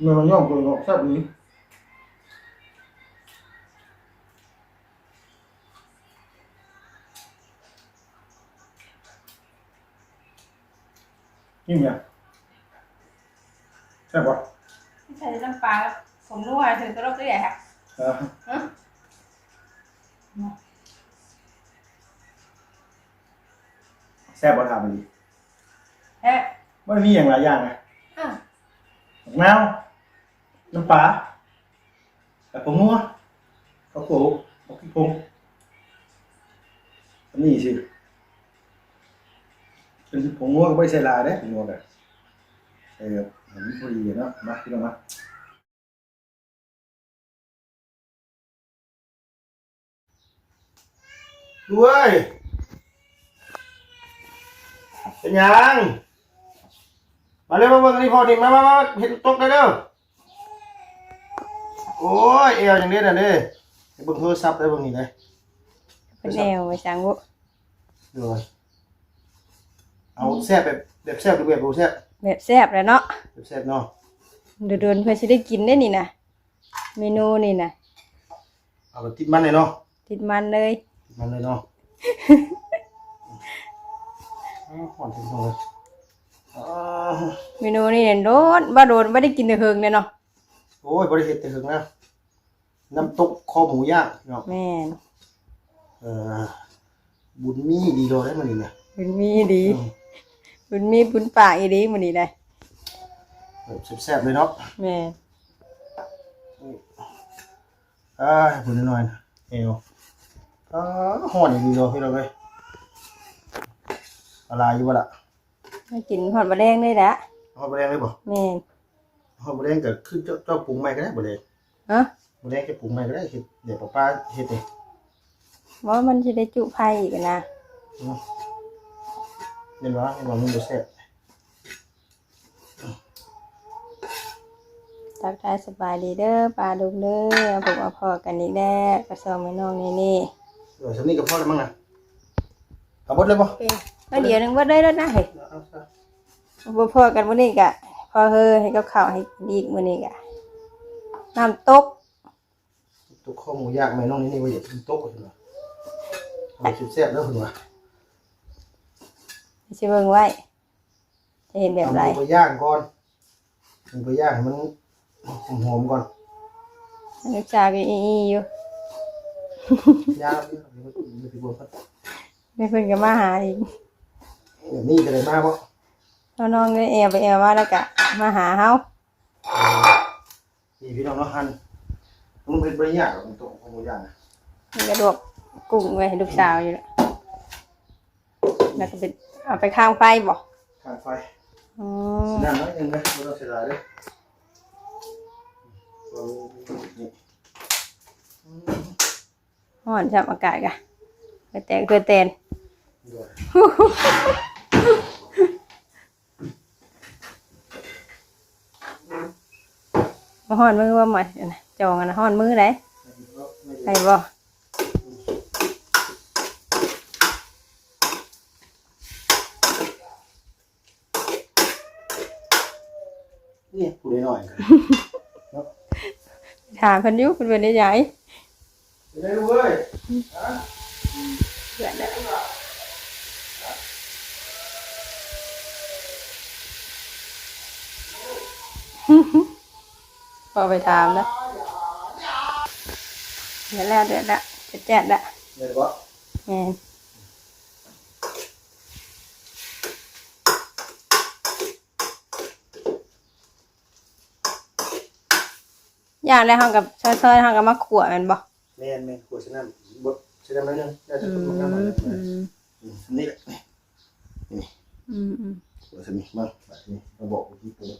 เมื่อมันย่อมตัวออกแซ่บนี้นี่เนี่ยแซ่บปะไม่ใช่น้ำปลาผมรู้ว่าถึงกระโดดตัวใหญ่ค่ะเออฮะแซ่บปะทำมันดีแฮ่มันมีอย่างหลายอย่างไงอะมะนาว น้ำปลาแต่ผงนัวข้าวโพดข้าวขี้พงอันนี้สิเป็นผงนัวก็ไม่ใส่ลายเด้ผงนัวแบบใส่แบบเห็นพอดีเนาะมาพี่น้องมาด้วยเป็นยัง มาเร็วมาเบิ่งอันนี้พอดีมามามาเห็นตกได้เด้อ โอ้ยเอวอย่างนี้น่ะเด้ให้เบิ่งโทรศัพท์ได้เบิ่งนี่เลยเป็นแนวไปสังบุเดี๋ยวก่อนเอาแซ่บแบบแบบแซ่บหรือแบบบ่แซ่บแบบแซ่บเลยเนาะแบบแซ่บเนาะเดินๆเพื่อจะได้กินได้นี่นะเมนูนี่นะเอาแบบติดมันเลยเนาะติดมันเลยติดมันเลยเนาะอ้าวหอนถึงตรงเลยอ้าวเมนูนี่เนี่ยโดนบ่โดนบ่ได้กินแต่เฮิงเลยเนาะโอ้ยบริเฮ็ดแต่ถึงนะ น้ำตกคอหมูย่างเนาะแม่นเออบุญมีดีโลได้มันนี่เนี่ยบุญมีดีอืมบุญมีบุญปากอีดีมื้อนี้ได้แบบแซ่บๆเลยเนาะแม่นอ่าบุญน้อยๆนะเอวอ่าหอนอย่างนี้เลยพี่เราเลยอะไรอยู่วะล่ะมากินหอดบะแดงได้ละหอนบะแดงเลยบ่แม่นหอนบะแดงก็คือเจ้าเจ้าปรุงใหม่ก็ได้บะแดงฮะบะ แดงจะปรุงใหม่ก็ได้เฮ็ดเดี๋ยวป้าป้าเฮ็ดเองว่ามันจะได้จุไผ่อีกนะอืมเห็นว่าเห็นว่ามันบ่แซ่บทักทายสบายดีเด้อปลาดุกเด้อผมเอาพอกันอีกแล้วกระซองแม่น้องนี่นี่เดี๋ยวสำนี้ก็พอแล้วมั้งนะเอาบดเลยบ่ก็เดี๋ยวนึงว่าได้แล้วนะเฮ้ยเอาซะบ่พอกันมื้อนี้กะพอเฮอให้กับข้าวให้กินอีกมื้อนี้กะน้ำตก ตุกข้อหมูย่างแม่น้องนี่นี่ว่าอย่ากินโต๊ะขึ้นมาเอาสิแซ่บแล้วขึ้นมาสิเบิ่งไว้จะเห็นแบบไรเอาหมูไปย่างก่อนหมูไปย่างให้มันหอมๆก่อนนึกชาก็อีอีอยู่ย่างแล้วเดี๋ยวมันจะไปบวมครับแม่เพิ่นก็มาหาอีกเดี๋ยวนี่จะได้มาบ่เอาน้องเลยแอบไปแอบมาแล้วกะมาหาเฮานี่พี่น้องเนาะหั่น มันเป็นบริยากของตัวของหมูย่างนะมันกระดวกกุ้งไว้ให้ลูกสาวอยู่แล้วแล้วก็ไปเอาไปข้างไฟบ่ข้างไฟอ๋อนั่นเนาะยังไงไม่ต้องเสียดายเลยเรานี่ฮ้อนจับอากาศกะไปแตกเกลือแตน ด้วยมาฮ้อนมือว่าหมดอันน่ะ จองอันนะฮ้อนมือไหนไปบ่นี่กูได้หน่อยกันถามเพิ่นอยู่เพิ่นเป็นได้ใหญ่ได้รู้เว้ยเพื่อนเด้อพอไปถามนะ เดี๋ยวแล้วเดี๋ยวละจะแจ๊ดละเดี๋ยวบ่แม่นอย่างแรกเฮากับซอยๆเฮากับมะขวดแม่นบ่แม่นแม่นขวดชะน้ำบดชะน้ำนิดนึงได้จะอืกดน้ำหน่อยมนะอืมอืมนี่แหละนี่อืมอืมขวดชะนี้มาแบบนี้มาบอกวิธีปรุง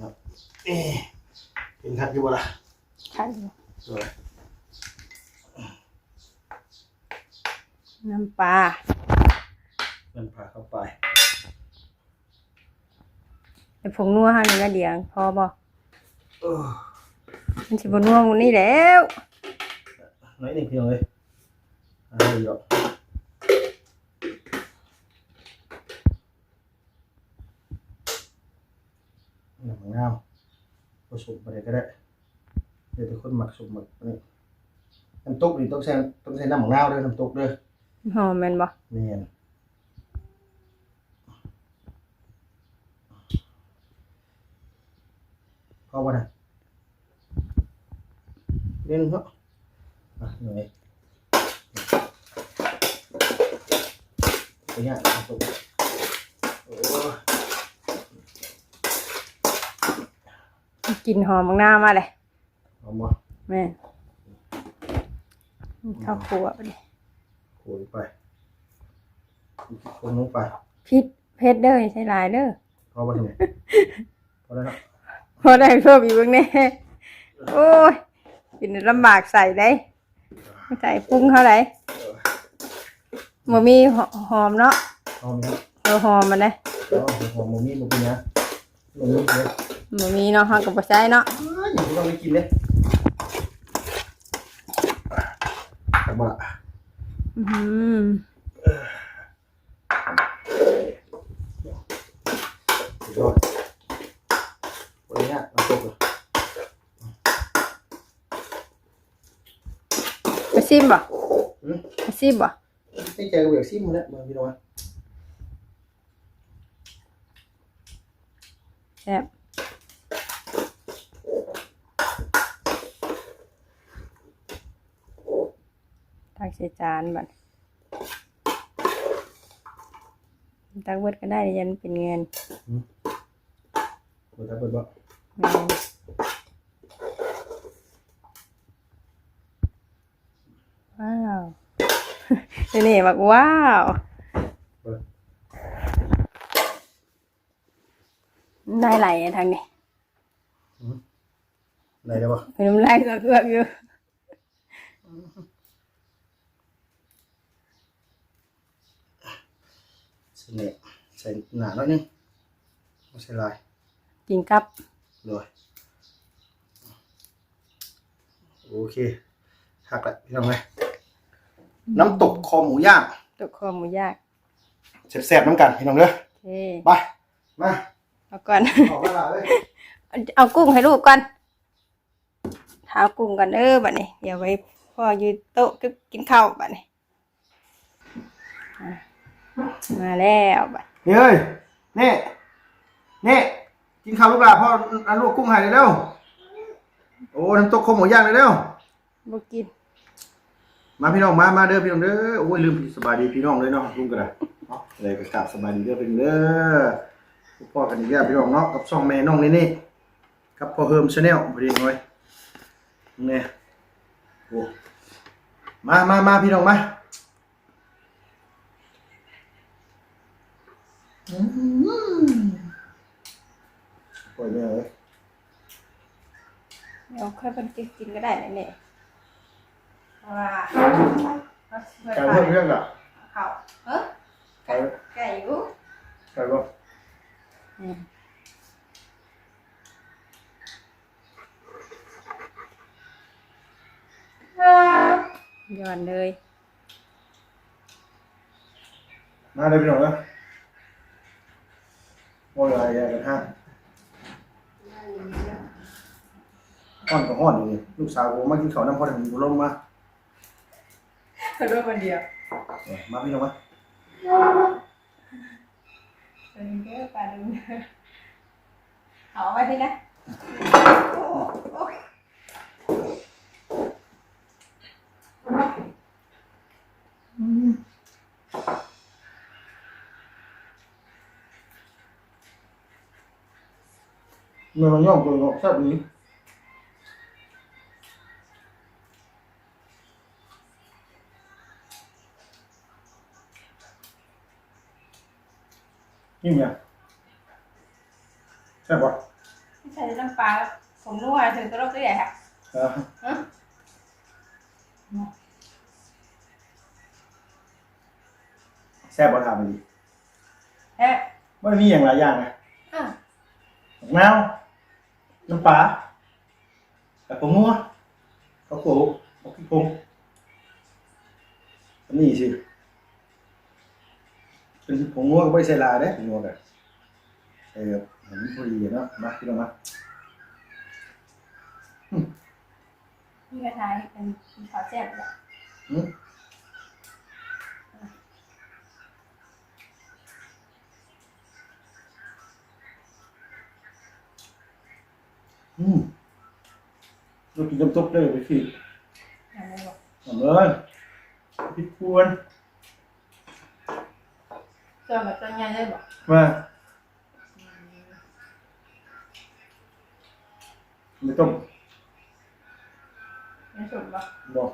นะเอ๊ะเป็นทักอยู่บ่ล่ะ ค่ะสวยน้ำปลามันพาเข้าไปแต่ผงนัวเฮานี่ก็เดียวพอบ่เออมันสิบ่นัวหมื้นี้แล้วน้อยหนึ่งเพียงเลยเอะไรหรอกน้ำมะนาวผสมไปเลยก็ได้เดี๋ยวทุกคนหมักสมหมักนี่น้ำตกนี่ต้องใช้ต้องใช้น้ำมะนาวด้วยน้ำตกด้วยหอมแม่นบ่เนียนพอป่ะนะเล่นเหรออะหน่อยไปเนี่ยน้ำตกโอ้กลินหอมมากๆมาเลย เอามาแม่นข้าวครัวไปดิโขยไปคนลงไปพริกเพชรเด้ออย่าใช้หลายเด้อพอป่ะทีนี้พอแล้วเนาะพอได้เพิ่มอีกเบิ่งแน่โอ้ยกินลำบากใส่ได้ใส่ปรุงเท่าไหร่บ่มีหอหอมเนาะพอไหมครับเออหอมมันนะแล้วหอมหมูมี่หมูเป็นยังหมูมี่เลยบ่มีเนาะเฮาก็บ่ใช้เนาะอย่างที่ต้องไปกินเลยกลับมาละ อื้อหือสุดยอดวันนี้เราตกเลยไปซิม ส่จานบัดตักเบิดก็ได้ยันเป็นเงินเปิดตาเปิดบ่แม่นว้าวเดี๋ยวนี่บอกว้าวได้ไหลอะทางนี้ไหนเดี๋ยวบ่เป็นน้ำลายเกือกๆอยู่ ใส่ เนยใส่หนาหน่อยนึงไม่ใส่ลายกินกับเลยโอเคหักละพี่น้องเลยน้ำตกคอหมูย่างตัวคอหมูยากแซ่บๆน้ำกันพี่น้องเด้อโอเคไปมาเอาก่อนออกมาละเลยเอากุ้งให้ลูกก่อนหากุ้งกันเออบัดนี้เดี๋ยวไว้พ่อยืนโต๊ะกินข้าวบัดนี้อะ มาแล้วบัดนี่เอ้ยนี่นี่กินข้าวลูกหลานพ่ออันลวกกุ้งใหายเลยเร็วโอ้น้ำตกคอหมูย่างเลยเร็วบ่กินมาพี่น้องมามาเด้อพี่น้องเด้อโอ้ยลืมสบายดีพี่น้องเลยเนาะลุงกันเลยเนาะอะไรก็กราบสบายดีเด้อพี่น้องเด้อพ่อกันอีกแล้วพี่น้องเนาะกับช่องแม่น้องนี่นี่กับพ่อเฮิมชาแนลพอดีหน่อยเนี่ยโอ้มามามาพี่น้องมาอืมปล่อยแม่เลย เดี๋ยวค่อยเป็นกินกินก็ได้แหละเพราะว่าเอาช่วยไก่ไปเพิ่มเรื่องอะข้าวเอ้อไก่ไก่อยู่ไก่บ่อืมย้อนเลย มาเลยพี่น้องนะโอ้ยอะไรกันฮะ ห้อนก็ห้อนอยู่นี่ลูกสาวผมมากินข้าวน้ำพอถึงบุลมมาเขาด้วยคนเดียวเอ้ยมาพี่น้องมาเป็นเพื่อปลาดุงเอาไว้ที่นะโอ้โอ้เมื่อมันย่อมตัวเนาะแซ่บนี้ นี่ไงแซ่บปะไม่ใช่น้ำปลาผมนัวถึงตัวรกตัวใหญ่ค่ะเออฮะแซ่บปะถามมาดีแฮะมันมีอย่างหลายอย่างนะอะมะนาวน้ำปลาแต่ผงนัวข้าวโขลกข้าวขี้พงอันนี้สิ เป็นผงนัวก็ไม่ใส่ลายเด้ผงนัวกันใส่แบบอันนี้พอดีเนาะมาพี่น้องมานี่กระทายเป็นขาวแซ่บเลยอืมอืมเรากินน้ำซุปได้ไปสิอย่างนี้บอกทำเลยพริกพวน เจอแบบตัวใหญ่เลยบอกมาไม่ต้องไม่สุดบอกบอก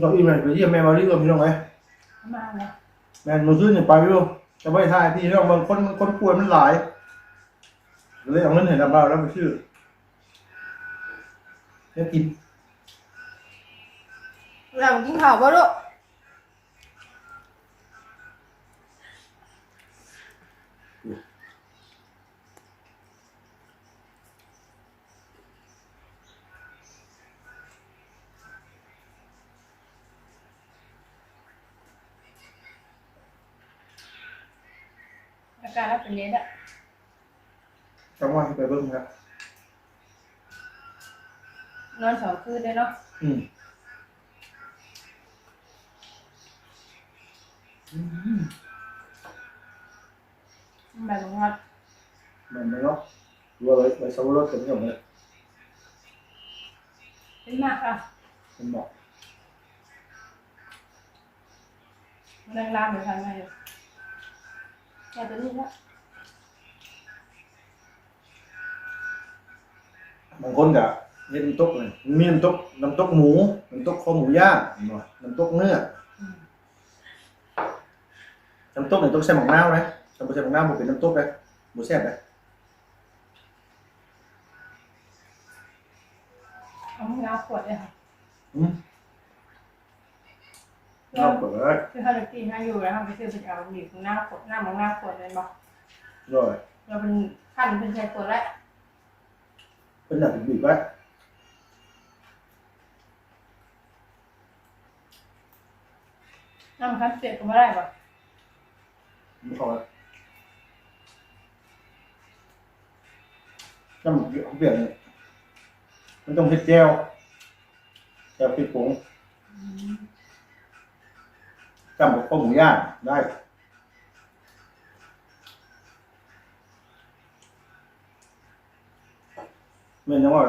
เราอีเมลไปเยี่ยมแม่มาดีกว่าพี่น้องไหมมาเลยแม่นมาซื้อเนี่ยไปอยู่จะไม่ทายพี่น้องบางคนคนป่วยมันหลายเลยเอาเงินเห็นดับเบาแล้วไปชื่อแล้วกิน เรากินข้าวบ่ลูกอาการเราเป็น เนี้ยอะจังหวะที่ไปเบิ้งครับนอนสองคืนเลยเนาะอืมอืมแบบของเรามันไม่เนาะดูอะไรไปสวรสกันเนี่ยเลยเป็นมากอะมันบอกมันแรงลามอยู่ทางไงอยู่แค่ตัวนี้ละบางคนกะเล่นน้ำตกเลยมีน้ำตกน้ำตกหมูน้ำตกคอหมูย่างเห็นบ่น้ำตกเนื้ออืม น้ำตกเนี่ยต้องใส่หมักนาวนะถ้าไม่ใส่หมักนาวมันเป็นน้ำตกเลยหมูแซ่บเลยเอามะนาวขวดเลยค่ะอืมเราเปิดคือเขาจะกินให้อยู่แล้วเขาไปซื้อเป็นเอาหนีบหน้าขวดหน้ามองหน้าขวดเลยบอกร่อยเราเป็นขั้นเป็นใช้ขวดแล้วเป็นแบบบีบไว้น้ำมันขั้นเสียก็ไม่ได้บอกไม่พอแล้ว น้ำเปลี่ยนเลยมันต้องเผ็ดแจ่วแจ่วพริกผงจำกับข้าวหมูย่างได้เมนยังว่า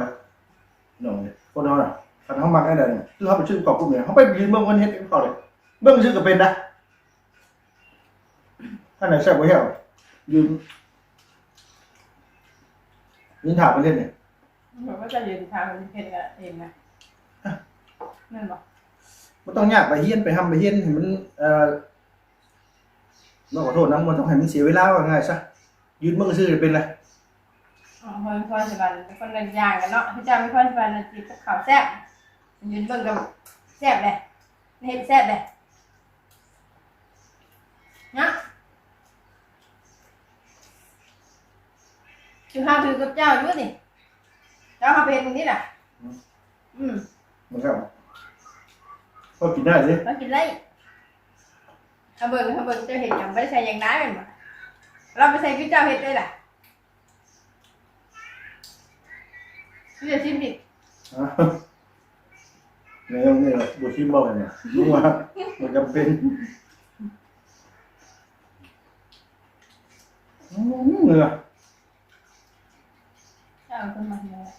หน่อยคนเขาน่ะคันเขามักได้เลยคือเขาไปชื่อกรอบกลุ่มเนี่ยเขาไปยืนเบื้องบนเฮ็ดเขาเลยเบื้องชื่อก็เป็นนะ ถ้าไหนแซ่บกว่าแห้วยืนยืนถามไปเล่นเนี่ยบอกว่าจะยืนทางเป็นเพชรกันเองนะนั่นบอกมันต้องยากไปเฮียนไปทำไปเฮียนให้มัน เอ่อน้องขอโทษนะมันต้องให้มันเสียเวลาว่าง่ายซะยืนเบื้องชื่อจะเป็นไรอ๋อพอพอสิบันเป็นคนละอย่างกันเนาะพี่เจ้าเป็นคนสิบันจีบขาวแซ่บยืนเบิ่งกับแซ่บเลยเห็ดแซ่บเลยนะ คือห้าถือกับเจ้าอยู่นี่เจ้าห้าเป็นตรงนี้น่ะ อืมมันก็ก็กินได้สิมากินไรถ้าเบิ่งถ้าเบิ่งเจ้าเห็ดยังไม่ได้ใส่ยังได้เป็นบ่เราไปใส่พี่เจ้าเห็ดได้ล่ะพี่จะชิมดิอะเนี่ยเนี่ยบุชิมบอกเนี่ยรู้ว่ามันจำเป็นอืมเหงื่อ เจ้าเอาขึ้นมาเลย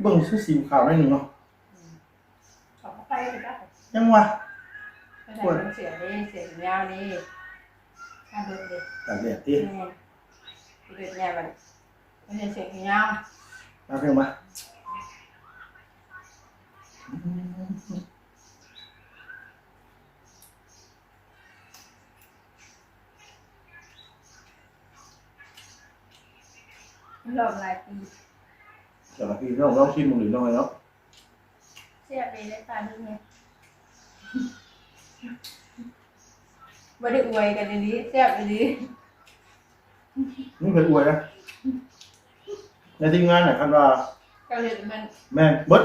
เบิ่งชื่อสีขาวหน่อยหนึ่งเนาะขอเข้าไปเลยจ้ะยังวะไม่ใส่เสียดิเสียยาวดิถ้าเบิ่งดิแต่เด็ดที่นี่เดือดแน่มันไม่ใช่เสียงยาวมาเพียงมา หลอกหลายปีเดี๋ยวพี่น้องลองชิมมึงหรือน้องไงเนาะเสียไปได้ตาดีไงไม่ได้อวยกันดีๆเสียไปดีนี่เคยอวยนะในทีมงานเนี่ยคันว่าก็เลยมันแม่นเบิด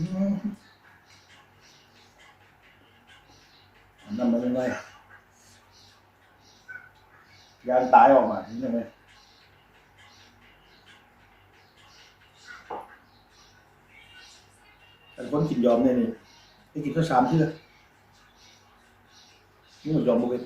นั่นมันยังไงยานตายออกมานี่ยังไงแต่คนกินยอมเนี่ยนี่ไปกินข้าวสามเชื่อนี่มันยอมบุกเอง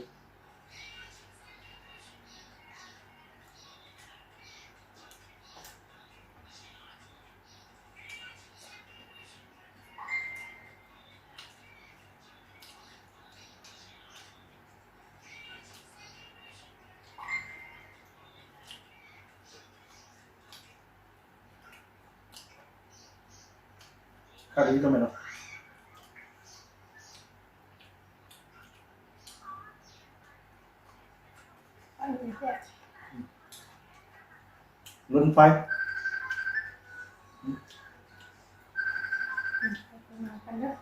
ค่าดีทำไมเนาะ อันนี้แซ่บ รถไฟ มากันเด้อ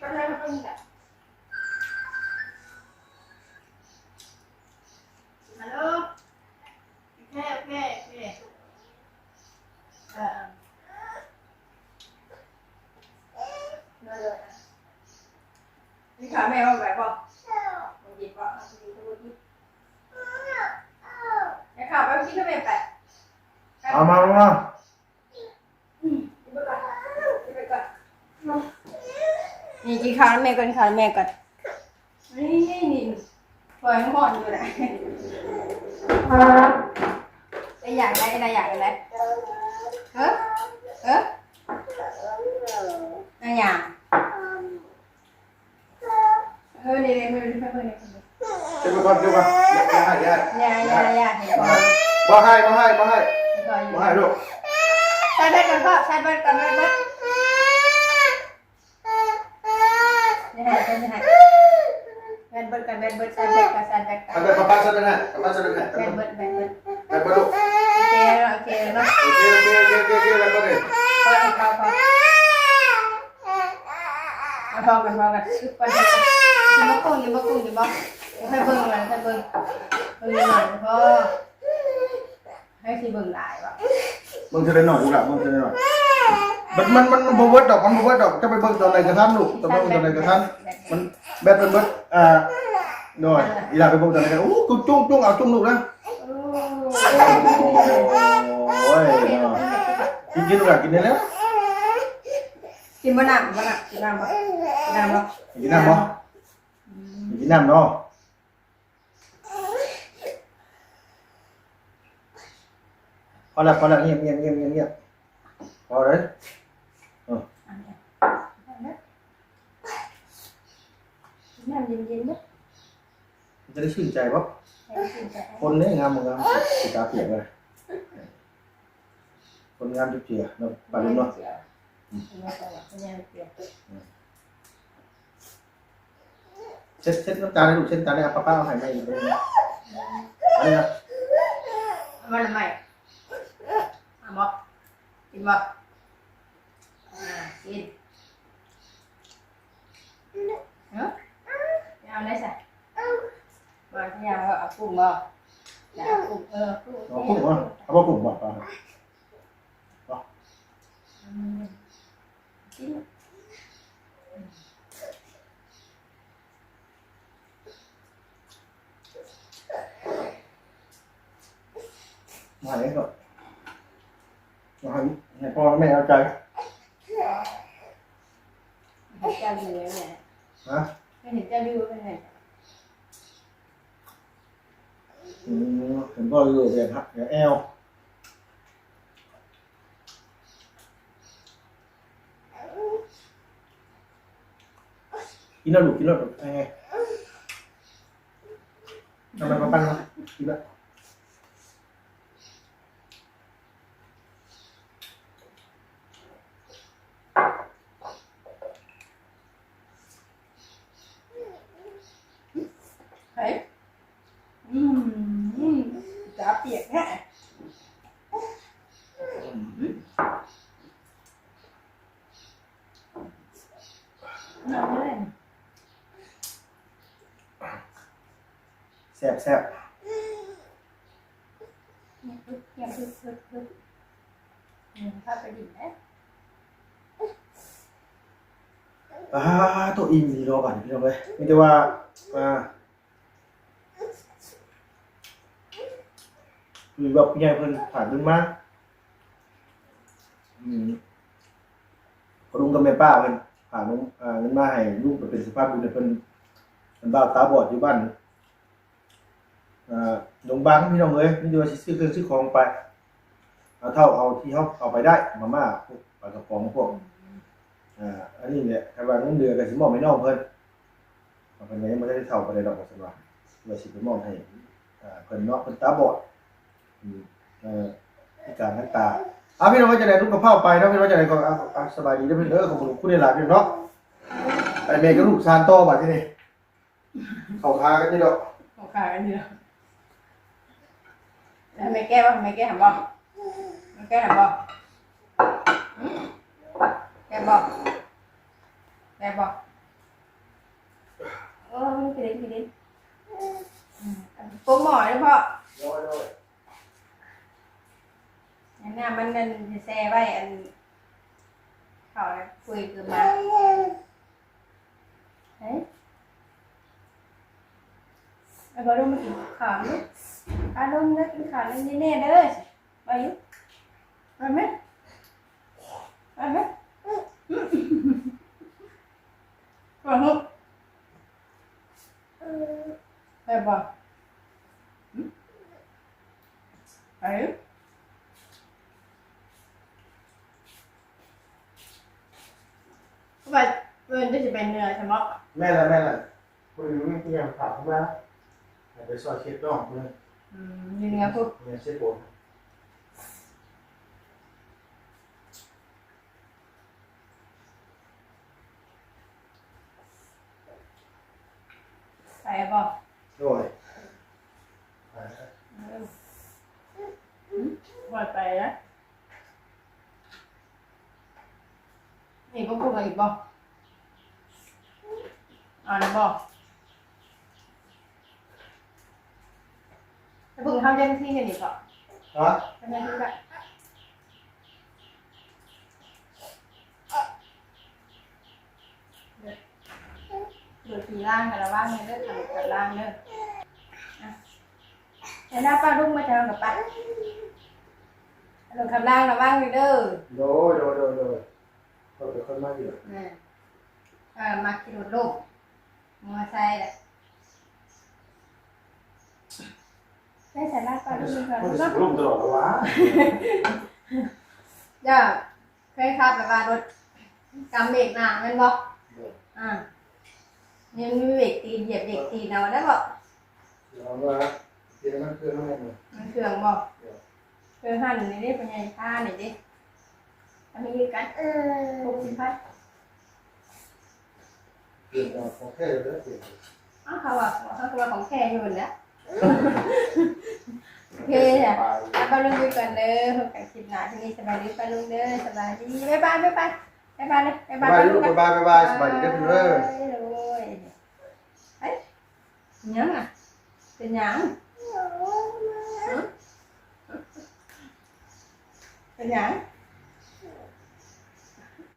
ก็ได้มาเป็นแบบฮัลโหลโอเคโอเคโอเคเออ นี่ขาแม่ว่าแบบป่ะมันหยิบป่ะมันหยิบตัวหยิบไอ้ข่าวไปกินข้าวแม่แปะเอามาเอามานี่กินข้าวแม่ก่อนข้าวแม่ก่อนนี่นี่นี่ปล่อยมันหอนอยู่นะได้อยากได้ได้อยากได้เออเออได้อยาก เออนี่นี่มือนี่มือนี่เช็ดไปก่อนเช็ดไปอย่าให้อย่าให้อย่าอย่าอย่าเห็นก่อนบ่ให้บ่ให้บ่ให้เห็นก่อนบ่ให้ลูกใช้เบ็ดก่อนพ่อใช้เบ็ดก่อนเบ็ดเบ็ดนี่ให้ใช่ให้เบ็ดเบ็ดกันเบ็ดเบ็ดใช้เบ็ดกันใช้เบ็ดกัทำนไปป้าป้าซะด้วยนะป้าซะด้วยนะเบ็ดเบ็ดเบ็ดเบ็ด ไปไปลูก โอเคแล้วโอเคเนาะ โอเคโอเคโอเคโอเคโอเคแล้วก็เลย พอแล้วพอพอเอาพอกันพอกันซึบไปซึบไปกินมะกุ้งกินมะกุ้งกินมะให้เบิ่งหน่อยให้เบิ่งเบิ่งหน่อยพอให้สิเบิ่งหลายวะ มึงจะ ได้หน่อยลูกูละมึงจะได้หน่อยมันมันมันบ่เวิร์ดดอกมันบ่เวิร์ดดอกจะไปเบิ่งตอนไหนกระทันลูกจะเบิ่งตอนไหนกระทันมันแบตมันเบิดอ่าหน่อยอีหลานไปเบิ่งตอนไหนกันโอู้กูจุ้งจุ้งเอาจุ้งลูกนะโอ้ยกินกินลูกหละกินได้แล้วกินบะหนักบะหนักกินน้ำบ่กินน้ำบ่กินน้ำบ่กินน้ำเนาะ พอแล้วพอแล้วเงียบเงียบเงียบเงียบเงียบพอเลยน้ำเย็นๆเด้อจะได้ชื่นใจป่ะคนนี้งามมึงงามสีตาเปียกเลยคนงามจุ๊บเจียเนาะปลาดุกเนาะเช็ดเช็ดน้ำตาให้ลูกเช็ดน้ำตาให้ป้าป้าเอาให้ไม่เลยนะอะไรนะมันทำไม อะบ่กินบ่อ่ากินเนาะเอาได้สิมาที่ยาเอากุ้ง ให้พ่อแม่เอาใจเห็นเจ้าดูแล้วเนี่ยนะไม่เห็นเจ้าดูเป็นไงอืมเห็นพ่ออยู่แบบฮะแบบแอลกินแล้วลูกกินแล้วลูกไงทำไมป้าปั้นวะกินแล้ว เฮ้ยอืมจะเปียกแน่น้ำเลย แซ่บแซ่บ เนี่ย เงียบทึบทึบทึบอืมพาไปดินนะ อ่าตัวอิ่มดีรอบัดพี่น้องเลยมีแต่ว่าอ่าหรือแบบผู้ใหญ่เพิ่นผ่านเพิ่นมาอืมลุงกับแม่ป้าเพิ่นผ่านลุงอ่าเงินมาให้ลูกไปเป็นสภาพบุญให้เพิ่นเพิ่นบ้าวตาบอดอยู่บ้านอ่าดงบางพี่น้องเอ้ยนี่ดูว่าสิซื้อเครื่องซื้อของไปเอาเท่าเอาที่เฮาเอาไปได้มาม่าพวกปลากระป๋องพวก อ่าอันนี้เนี่ยถ้าว่าเงินเดือนก็สิมอบให้น้องเพิ่นเอาเพิ่นก็ยังบ่ได้เท่าปานใดดอกว่าซั่นว่าว่าสิไปมอบให้อ่าเพิ่นเนาะเพิ่นตาบอดอืมเอ่อพิการทางตาอะพี่น้องว่าจะได้ลูกกระเพาไปเนาะพี่น้องจะได้ก็สบายดีเด้อพี่นเด้อขอบคุณคุณหลายๆพี่น้องเนาะไปแม่กับลูกซานโตบัดที่นี่เข้าทากันนี่ดอกโอเคอันนี้ทำไมแก้บ้างทำไมแก้ทำบ้างทำแก้ทำบ้างแก้บ้างแก้บ้างโอ้ยกินดิกินดิโปรหมอเลยพ่อโอ้ยอันนี้มันนั่นจะแซ่ไว้อันเขาคุยคือมาเฮ้ยเอาไปลงมากินข้าวนี่อาลงนะกินข้าวนี่แน่ๆเด้อไปอยู่ไปไหมไปไหม ไปหุบไปบ่ไปอยู่ว่าเงินจะเป็นเนื้อใช่ไหมแม่ละแม่ละคุยรู้ที่ยังถามมาให้ไปซอยเช็ดน้องเพิ่นอืมเนื้อพวกเนี่ยเช็ดโบ นใส่บ่โดยปล่อยไปนะนี่พวกพวกอะไรบ่อ่านบ่แล้วพวกทำยังที่กันอีกอะฮะทำยังที่กัน เดี๋ยวทีล่างกันละว่างเนี่ยเด้อทำกับล่างเด้อเดี๋ยวหน้าป้าลุงมาเจอกับป้าลงคำล่างระว่างอยู่เด้อโดยโดยโดยโดยก็เป็นคนมาอยู่นี่เออมากินลูกมัวใส่แหละได้ใส่หน้าป้าลุก่อนมันเนาลุ่มตลอดวะเดี๋ยวเคยขับแบบว่ารถกำเบรกหนาแมันบอกอ่า ยังมีเบรกตีนเหยียบเบรกตีนเอาได้บอกเราว่าเดี๋ยวมันคืออะไรเนี่ยมันเครื่องบอกเครื่องหั่นนี่ดิเป็นไงผ้านี่ดิอันนี้กันเออหกสิบพันเปลี่ยนจากของแค่เลยเปลี่ยนอ้าวเขาว่าเขาคือว่าของแค่อยู่แล้วโอเคจ้ะไปไปลุงดูกันเด้อพบกันคลิปหน้าที่นี่สบายดีไปลุงเด้อสบายดีบ๊ายบายบ๊ายบาย บ๊ายบายเลยบ๊ายบาบายยลูกบายบายบายสบายดีกันเด้อเลยเฮ้ยยังอะเป็นยัง เป็นยัง